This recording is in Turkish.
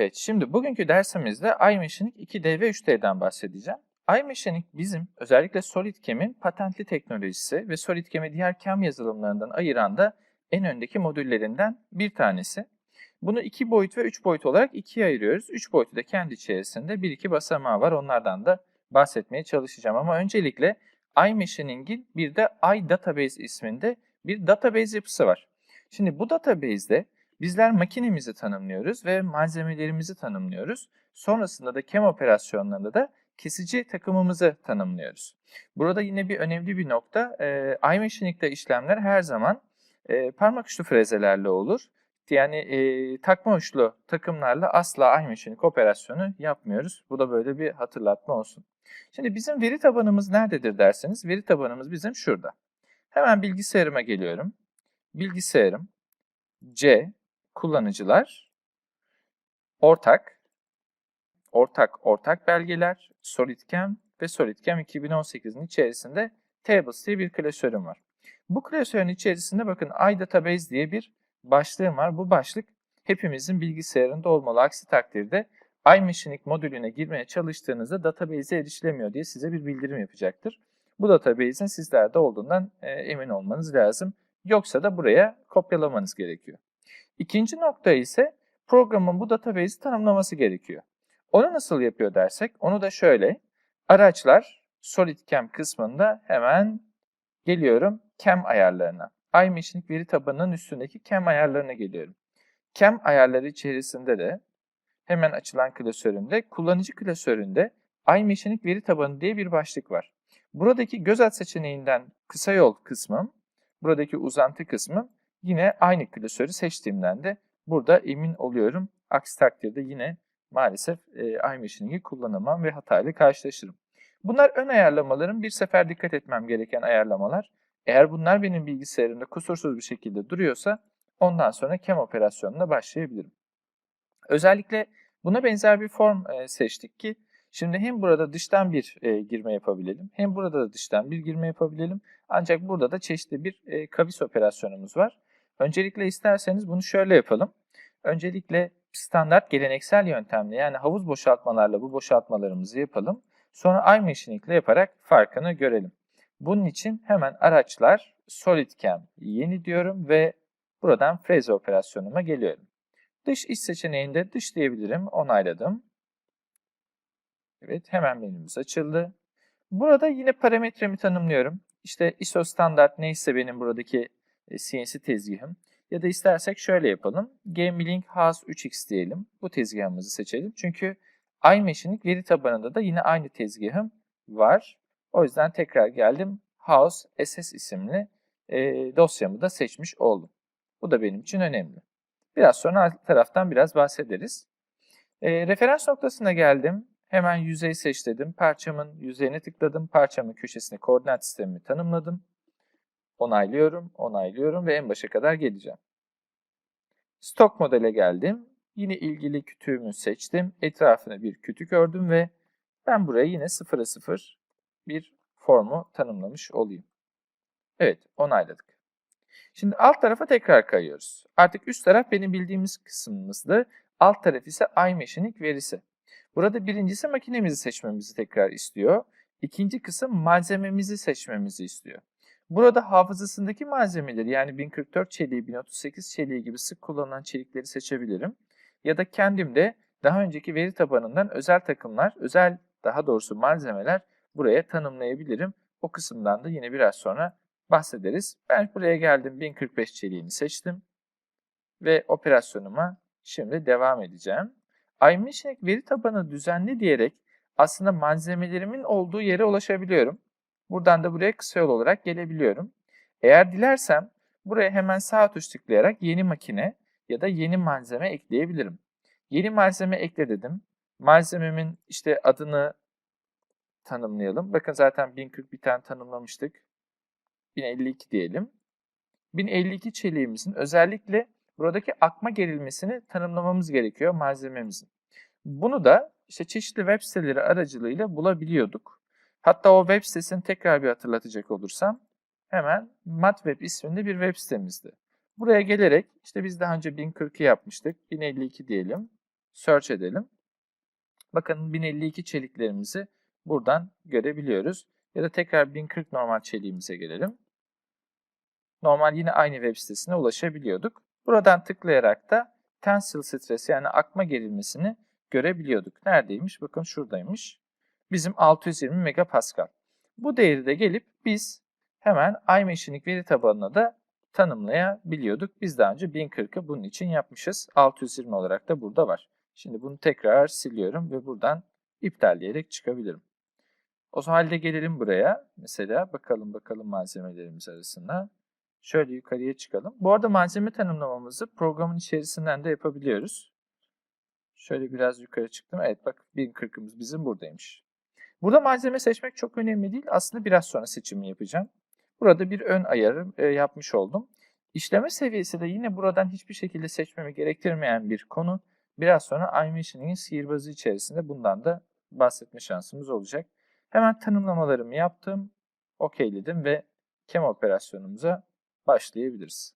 Evet, şimdi bugünkü dersimizde iMachining 2D ve 3D'den bahsedeceğim. iMachining bizim özellikle SolidCam'in patentli teknolojisi ve SolidCam'i diğer CAM yazılımlarından ayıran da en öndeki modüllerinden bir tanesi. Bunu iki boyut ve üç boyut olarak ikiye ayırıyoruz. Üç boyutu da kendi içerisinde bir iki basamağı var. Onlardan da bahsetmeye çalışacağım. Ama öncelikle iMachining'in bir de iDatabase isminde bir database yapısı var. Şimdi bu database'de Bizler makinemizi tanımlıyoruz ve malzemelerimizi tanımlıyoruz. Sonrasında da kem operasyonlarında da kesici takımımızı tanımlıyoruz. Burada yine bir önemli bir nokta, e, iMachining'de işlemler her zaman e, parmak uçlu frezelerle olur. Yani e, takma uçlu takımlarla asla iMachining operasyonu yapmıyoruz. Bu da böyle bir hatırlatma olsun. Şimdi bizim veri tabanımız nerededir derseniz, veri tabanımız bizim şurada. Hemen bilgisayarıma geliyorum. Bilgisayarım C kullanıcılar ortak, ortak, ortak belgeler, SolidCam ve SolidCam 2018'in içerisinde Tables diye bir klasörüm var. Bu klasörün içerisinde bakın iDatabase diye bir başlığım var. Bu başlık hepimizin bilgisayarında olmalı. Aksi takdirde iMachining modülüne girmeye çalıştığınızda database'e erişilemiyor diye size bir bildirim yapacaktır. Bu database'in sizlerde olduğundan e, emin olmanız lazım. Yoksa da buraya kopyalamanız gerekiyor. İkinci nokta ise programın bu database'i tanımlaması gerekiyor. Onu nasıl yapıyor dersek, onu da şöyle. Araçlar SolidCam kısmında hemen geliyorum CAM ayarlarına. iMachining veri tabanının üstündeki CAM ayarlarına geliyorum. CAM ayarları içerisinde de hemen açılan klasöründe, kullanıcı klasöründe iMachining veri tabanı diye bir başlık var. Buradaki göz at seçeneğinden kısa yol kısmım, buradaki uzantı kısmım Yine aynı klasörü seçtiğimden de burada emin oluyorum. Aksi takdirde yine maalesef e, iMachining'i kullanamam ve hatayla karşılaşırım. Bunlar ön ayarlamaların bir sefer dikkat etmem gereken ayarlamalar. Eğer bunlar benim bilgisayarımda kusursuz bir şekilde duruyorsa ondan sonra CAM operasyonuna başlayabilirim. Özellikle buna benzer bir form e, seçtik ki Şimdi hem burada dıştan bir e, girme yapabilelim, hem burada da dıştan bir girme yapabilelim. Ancak burada da çeşitli bir e, kavis operasyonumuz var. Öncelikle isterseniz bunu şöyle yapalım. Öncelikle standart geleneksel yöntemle yani havuz boşaltmalarla bu boşaltmalarımızı yapalım. Sonra iMachining ile yaparak farkını görelim. Bunun için hemen araçlar SolidCam yeni diyorum ve buradan freze operasyonuma geliyorum. Dış iç seçeneğinde dış diyebilirim. Onayladım. Evet hemen menümüz açıldı. Burada yine parametremi tanımlıyorum. İşte ISO standart neyse benim buradaki CNC tezgahım. Ya da istersek şöyle yapalım. GameLink House 3X diyelim. Bu tezgahımızı seçelim. Çünkü iMachining veri tabanında da yine aynı tezgahım var. O yüzden tekrar geldim. House SS isimli e, dosyamı da seçmiş oldum. Bu da benim için önemli. Biraz sonra taraftan biraz bahsederiz. E, referans noktasına geldim. Hemen yüzey seç dedim. Parçamın yüzeyine tıkladım. Parçamın köşesine koordinat sistemimi tanımladım. Onaylıyorum, onaylıyorum ve en başa kadar geleceğim. Stok modele geldim. Yine ilgili kütüğümü seçtim. Etrafına bir kütük ördüm ve ben buraya yine 0'a 0 bir formu tanımlamış olayım. Evet, onayladık. Şimdi alt tarafa tekrar kayıyoruz. Artık üst taraf benim bildiğimiz kısmımızdı. Alt taraf ise iMachining verisi. Burada birincisi makinemizi seçmemizi tekrar istiyor. İkinci kısım malzememizi seçmemizi istiyor. Burada hafızasındaki malzemeleri yani 1044 çeliği, 1038 çeliği gibi sık kullanılan çelikleri seçebilirim. Ya da kendim de daha önceki veri tabanından özel takımlar, özel daha doğrusu malzemeler buraya tanımlayabilirim. O kısımdan da yine biraz sonra bahsederiz. Ben buraya geldim 1045 çeliğini seçtim ve operasyonuma şimdi devam edeceğim. iMachining veri tabanı düzenli diyerek aslında malzemelerimin olduğu yere ulaşabiliyorum. Buradan da buraya kısa yol olarak gelebiliyorum. Eğer dilersem buraya hemen sağ tuş tıklayarak yeni makine ya da yeni malzeme ekleyebilirim. Yeni malzeme ekle dedim. Malzememin işte adını tanımlayalım. Bakın zaten 1040 bir tane tanımlamıştık. 1052 diyelim. 1052 çeliğimizin özellikle buradaki akma gerilmesini tanımlamamız gerekiyor malzememizin. Bunu da işte çeşitli web siteleri aracılığıyla bulabiliyorduk. Hatta o web sitesini tekrar bir hatırlatacak olursam hemen MatWeb isminde bir web sitemizdi. Buraya gelerek işte biz daha önce 1040'ı yapmıştık. 1052 diyelim. search edelim. Bakın 1052 çeliklerimizi buradan görebiliyoruz. Ya da tekrar 1040 normal çeliğimize gelelim. Normal yine aynı web sitesine ulaşabiliyorduk. Buradan tıklayarak da tensile stresi yani akma gerilmesini görebiliyorduk. Neredeymiş? Bakın şuradaymış. Bizim 620 megapascal. Bu değeri de gelip biz hemen iMachine'lik veri tabanına da tanımlayabiliyorduk. Biz daha önce 1040'ı bunun için yapmışız. 620 olarak da burada var. Şimdi bunu tekrar siliyorum ve buradan iptal diyerek çıkabilirim. O halde gelelim buraya. Mesela bakalım bakalım malzemelerimiz arasında. Şöyle yukarıya çıkalım. Bu arada malzeme tanımlamamızı programın içerisinden de yapabiliyoruz. Şöyle biraz yukarı çıktım. Evet bak 1040'ımız bizim buradaymış. Burada malzeme seçmek çok önemli değil. Aslında biraz sonra seçimi yapacağım. Burada bir ön ayarı e, yapmış oldum. İşleme seviyesi de yine buradan hiçbir şekilde seçmemi gerektirmeyen bir konu. Biraz sonra iMachine'in sihirbazı içerisinde bundan da bahsetme şansımız olacak. Hemen tanımlamalarımı yaptım. OK'ledim ve CAM operasyonumuza başlayabiliriz.